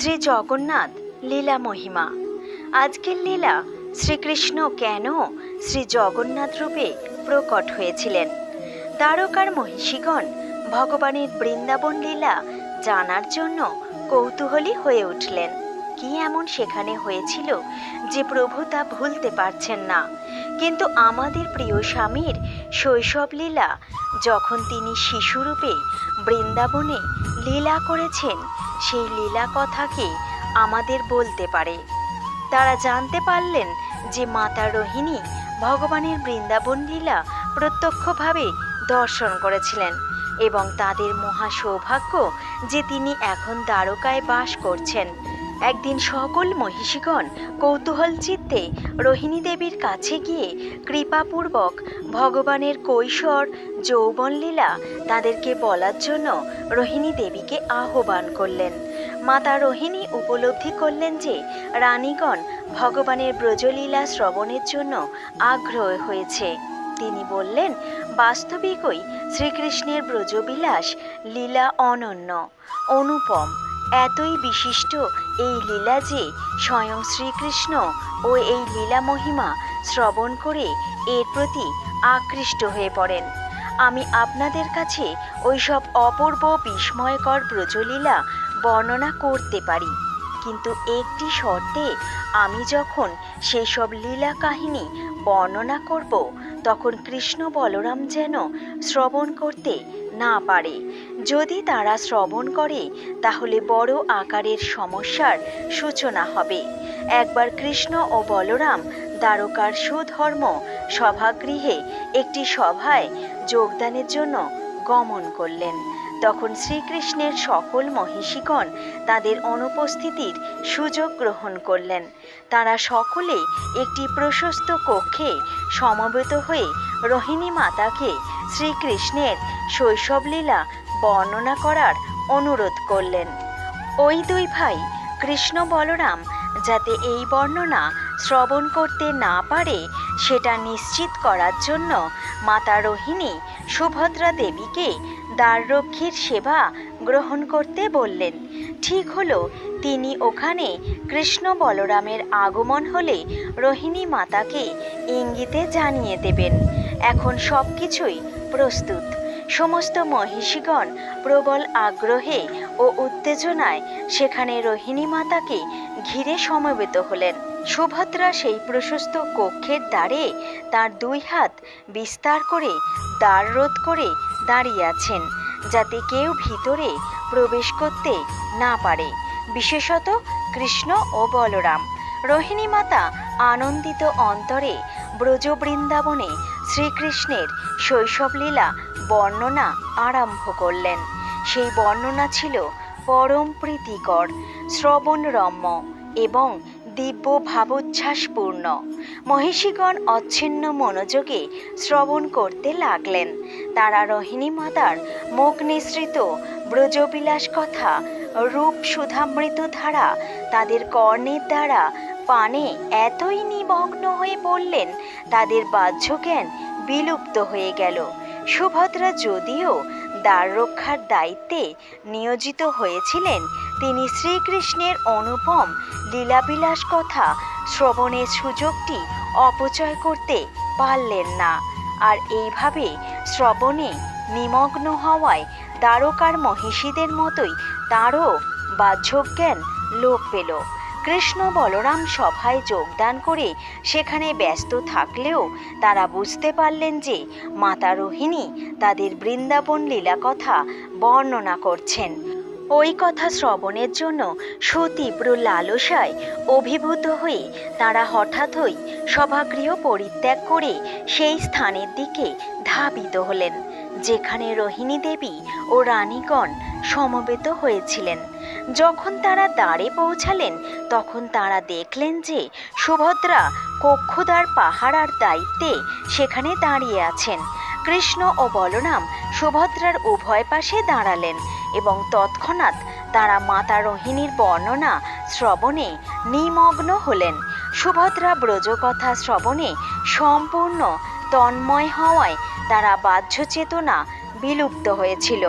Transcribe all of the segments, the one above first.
শ্রী জগন্নাথ লীলা মহিমা। আজকের লীলা শ্রীকৃষ্ণ কেন শ্রী জগন্নাথ রূপে প্রকট হয়েছিলেন? দ্বারকার মহিষীগণ ভগবানের বৃন্দাবন লীলা জানার জন্য কৌতূহলী হয়ে উঠলেন। কি এমন সেখানে হয়েছিল যে প্রভু তা ভুলতে পারছেন না? কিন্তু আমাদের প্রিয় স্বামীর শৈশব লীলা যখন তিনি শিশুরূপে বৃন্দাবনে লীলা করেছেন সেই লীলা কথাকে আমাদের বলতে পারে? তারা জানতে পারলেন যে মাতা রোহিণী ভগবানের বৃন্দাবন লীলা প্রত্যক্ষভাবে দর্শন করেছিলেন এবং তাদের মহা সৌভাগ্য যে তিনি এখন দ্বারকায় বাস করছেন। একদিন সকল মহিষীগণ কৌতূহল চিত্তে রোহিণী দেবীর কাছে গিয়ে কৃপাপূর্বক ভগবানের কৈশোর, যৌবন লীলা তাদেরকে বলার জন্য রোহিণী দেবীকে আহ্বান করলেন। মাতা রোহিণী উপলব্ধি করলেন যে রানীগণ ভগবানের ব্রজলীলা শ্রবণের জন্য আগ্রহ হয়েছে। তিনি বললেন, বাস্তবিকই শ্রীকৃষ্ণের ব্রজবিলাস লীলা অনন্য, অনুপম। এতই বিশিষ্ট এই লীলা যে স্বয়ং শ্রীকৃষ্ণ ও এই লীলা মহিমা শ্রবণ করে এর প্রতি আকৃষ্ট হয়ে পড়েন। আমি আপনাদের কাছে ওইসব অপূর্ব বিস্ময়কর ব্রজলীলা বর্ণনা করতে পারি, কিন্তু একটি শর্তে আমি যখন সেই সব লীলা কাহিনী বর্ণনা করব তখন কৃষ্ণ বলরাম যেন শ্রবণ করতে না পারে। যদি তারা শ্রবণ করে, তাহলে বড় আকারের সমস্যার সূচনা হবে। একবার কৃষ্ণ ও বলরাম দ্বারকার সুধর্ম সভাগৃহে একটি সভায় যোগদানের জন্য গমন করলেন। তখন শ্রীকৃষ্ণের সকল মহিষীগণ তাদের অনুপস্থিতির সুযোগ গ্রহণ করলেন। তারা সকলে একটি প্রশস্ত কক্ষে সমবেত হয়ে রোহিণী মাতাকে শ্রীকৃষ্ণের শৈশবলীলা বর্ণনা করার অনুরোধ করলেন। ওই দুই ভাই কৃষ্ণ বলরাম যাতে এই বর্ণনা শ্রবণ করতে না পারে, সেটা নিশ্চিত করার জন্য মাতা রোহিণী সুভদ্রা দেবীকে দ্বাররক্ষীর সেবা গ্রহণ করতে বললেন। ঠিক হলো, তিনি ওখানে কৃষ্ণ বলরামের আগমন হলে রোহিণী মাতাকে ইঙ্গিতে জানিয়ে দেবেন। এখন সব কিছুই প্রস্তুত। সমস্ত মহিষীগণ প্রবল আগ্রহে ও উত্তেজনায় সেখানে রোহিণী মাতাকে ঘিরে সমবেত হলেন। সুভদ্রা সেই প্রশস্ত কক্ষের দ্বারে তার দুই হাত বিস্তার করে দ্বার রোধ করে দাঁড়িয়ে আছেন, যাতে কেউ ভিতরে প্রবেশ করতে না পারে। বিশেষত কৃষ্ণ ও বলরাম। রোহিণী মাতা আনন্দিত অন্তরে ব্রজ বৃন্দাবনে শ্রীকৃষ্ণের শৈশবলীলা বর্ণনা আরম্ভ করলেন। সেই বর্ণনা ছিল পরম প্রীতিকর, শ্রবণরম্য এবং দিব্য ভাবোচ্ছ্বাসপূর্ণ মহিষীগণ অচ্ছিন্ন মনোযোগে শ্রবণ করতে লাগলেন। তারা রোহিণী মাতার মুখ নিঃসৃত ব্রজবিলাস কথা, রূপ সুধামৃত ধারা, তাদের কর্ণের দ্বারা পানে এতই নিমগ্ন হয়ে পড়লেন, তাদের বাহ্য জ্ঞান বিলুপ্ত হয়ে গেল। সুভদ্রা যদিও দ্বার রক্ষার দায়িত্বে নিয়োজিত হয়েছিলেন তিনি শ্রীকৃষ্ণের অনুপম, লীলাবিলাস কথা, শ্রবণের সুযোগটি অপচয় করতে পারলেন না। আর এইভাবে শ্রবণে নিমগ্ন হওয়ায় দ্বারকার মহিষীদের মতোই তারও বাহ্যজ্ঞান লোপ পেল। কৃষ্ণ বলরাম সভায় যোগদান করে সেখানে ব্যস্ত থাকলেও তারা বুঝতে পারলেন যে মাতা রোহিণী তাদের বৃন্দাবন লীলা কথা বর্ণনা করছেন। ওই কথা শ্রবণের জন্য সুতীব্র লালসায় অভিভূত হয়ে তারা হঠাৎই সভাগৃহ পরিত্যাগ করে সেই স্থানের দিকে ধাবিত হলেন, যেখানে রোহিণী দেবী ও রানীগণ সমবেত হয়েছিলেন। যখন তারা দ্বারে পৌঁছালেন, তখন তারা দেখলেন যে সুভদ্রা কক্ষদ্বার পাহারার দায়িত্বে সেখানে দাঁড়িয়ে আছেন। কৃষ্ণ ও বলরাম সুভদ্রার উভয় পাশে দাঁড়ালেন। এবং তৎক্ষণাৎ তারা মাতা রোহিণীর বর্ণনা শ্রবণে নিমগ্ন হলেন। সুভদ্রা ব্রজকথা শ্রবণে সম্পূর্ণ তন্ময় হওয়ায় তারা বাহ্য চেতনা বিলুপ্ত হয়েছিল।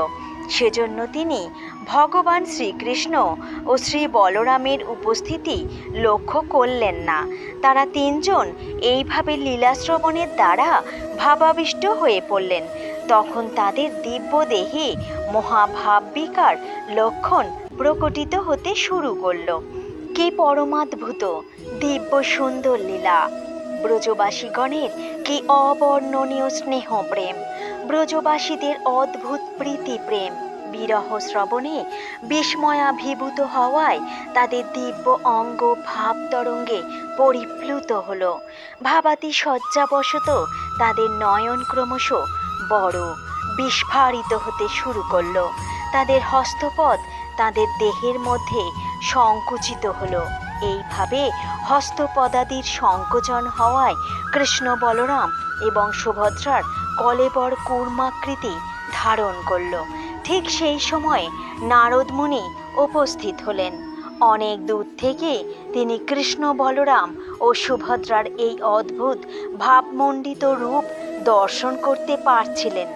সেজন্য তিনি ভগবান শ্রীকৃষ্ণ ও শ্রী বলরামের উপস্থিতি লক্ষ্য করলেন না। তারা তিনজন এইভাবে লীলাশ্রবণের দ্বারা ভাবাবিষ্ট হয়ে পড়লেন। তখন তাদের দিব্য দেহে মহাভাববিকার লক্ষণ প্রকটিত হতে শুরু করল। কি পরমাদ্ভুত? দিব্য সুন্দর লীলা। ব্রজবাসীগণের কি অবর্ণনীয় স্নেহ প্রেম? ব্রজবাসীদের অদ্ভুত প্রীতি প্রেম। বিরহ শ্রবণে বিস্ময়াভিভূত হওয়ায় তাদের দিব্য অঙ্গ ভাব তরঙ্গে পরিপ্লুত হল। ভাবাতি শয্যাবশত তাদের নয়ন ক্রমশ বড় বিস্ফারিত হতে শুরু করল। তাদের হস্তপদ তাদের দেহের মধ্যে সংকুচিত হলো। এইভাবে হস্তপদাদির সংকোচন হওয়ায় কৃষ্ণ বলরাম এবং সুভদ্রার কলেবর কুর্মাকৃতি ধারণ করল। ঠিক সেই সময় নারদ মুনি উপস্থিত হলেন। অনেক দূর থেকে তিনি কৃষ্ণ বলরাম ও সুভদ্রার এই অদ্ভুত ভাবমণ্ডিত রূপ দর্শন করতে পারছিলেন।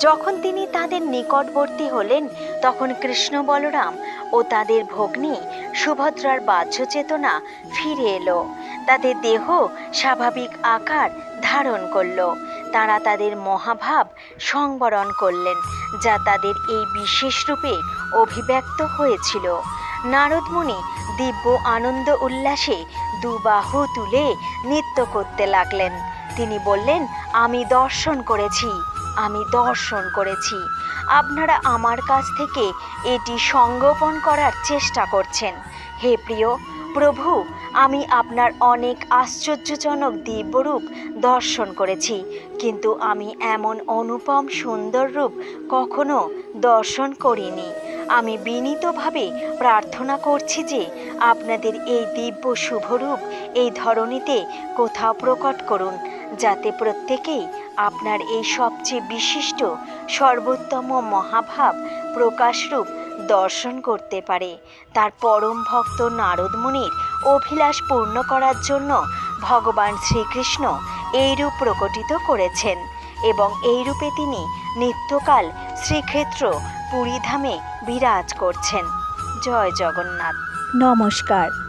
যখন তিনি তাদের নিকটবর্তী হলেন, তখন কৃষ্ণ বলরাম ও তাদের ভগ্নী সুভদ্রার বাহ্য চেতনা ফিরে এলো। তাদের দেহ স্বাভাবিক আকার ধারণ করল। তারা তাদের মহাভাব সংবরণ করলেন, যা তাদের এই বিশেষ রূপে অভিব্যক্ত হয়েছিল। নারদমুনি দিব্য আনন্দ উল্লাসে দুবাহু তুলে নৃত্য করতে লাগলেন। তিনি বললেন, আমি দর্শন করেছি, আমি দর্শন করেছি। আপনারা আমার কাছ থেকে এটি সংগোপন করার চেষ্টা করছেন। হে প্রিয়, প্রভু, আমি আপনার অনেক আশ্চর্যজনক দিব্যরূপ দর্শন করেছি, কিন্তু আমি এমন অনুপম সুন্দর রূপ কখনো দর্শন করিনি। আমি বিনীতভাবে প্রার্থনা করছি যে আপনাদের এই দিব্য শুভরূপ এই ধরনীতে কোথাও প্রকট করুন। যাতে প্রত্যেকেই আপনার এই সবচেয়ে বিশিষ্ট, সর্বোত্তম মহাভাব প্রকাশরূপ দর্শন করতে পারে। তার পরম ভক্ত নারদমুনির অভিলাষ পূর্ণ করার জন্য ভগবান শ্রীকৃষ্ণ এইরূপ প্রকটিত করেছেন এবং এই রূপে তিনি নিত্যকাল শ্রীক্ষেত্র পুরীধামে বিরাজ করছেন। জয় জগন্নাথ। নমস্কার।